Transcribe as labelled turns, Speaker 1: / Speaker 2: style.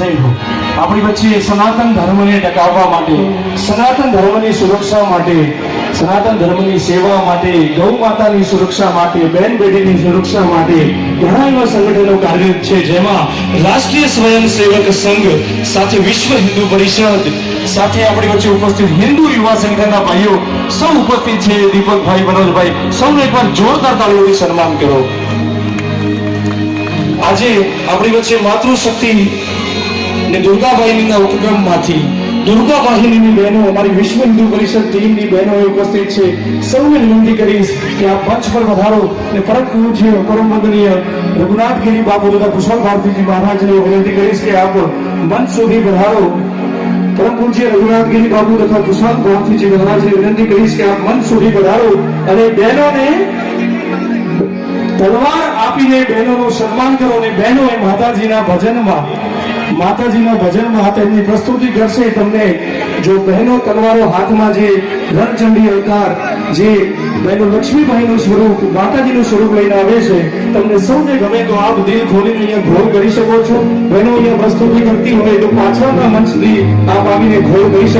Speaker 1: જય આપણી વચ્ચે સનાતન ધર્મને ટકાવવા માટે, સનાતન ધર્મની સુરક્ષા માટે, સનાતન ધર્મની સેવા માટે, ગૌ માતાની સુરક્ષા માટે, બેન બેટીની સુરક્ષા માટે ઘણા એવા સંગઠનો કાર્યરત છે, જેમાં રાષ્ટ્રીય સ્વયંસેવક સંઘ, સાથે વિશ્વ હિન્દુ પરિષદ, સાથે આપણી વચ્ચે ઉપસ્થિત હિન્દુ યુવા સંગઠનના ભાઈઓ, સૌ ઉપસ્થિત છે દીપકભાઈ, મનોજભાઈ, સૌને એકવાર જોરદાર તાળીઓથી સન્માન કરો. આજે આપણી વચ્ચે માતૃશક્તિ ને વાહિનીના ઉપક્રમમાંથી દુર્ગા વાહિનીની બહેનો, અમારી વિશ્વ હિન્દુ પરિષદ ટીમની બહેનો ઉપસ્થિત છે. સૌને વિનંતી કરીશ કે આ મંચ પર વધારો ને પરમ પૂજ્ય પરમ વંદનીય રઘુનાથગીરી બાપુ તથા કુશળ ભારતીજી મહારાજને વિનંતી કરીશ કે આપ મંચ સુધી વધારો. પરમ પૂજ્ય રઘુનાથગીરી બાપુ તથા કુશળ ભારતીજી મહારાજને વિનંતી કરીશ કે આપ મંચ સુધી વધારો અને બહેનોને તલવાર આપીને બહેનોનું સન્માન કરો અને બહેનોએ માતાજીના ભજનમાં માતાજીના ભજનમાં તેમની પ્રસ્તુતિ કરશે. તમને જો બહેનો તલવારો હાથમાં જે રણચંડી અવતાર, જે બહેનો લક્ષ્મીભાઈનું સ્વરૂપ, માતાજીનું સ્વરૂપ લઈને આવે છે, તમને સૌને ગમે તો આપ દિલ ખોલીને અહીંયા ઘોળ કરી શકો છો. બહેનો અહીંયા પ્રસ્તુતિ કરતી હોય તો પાછળના મંચથી આપ આવીને ઘોળ કરી શકો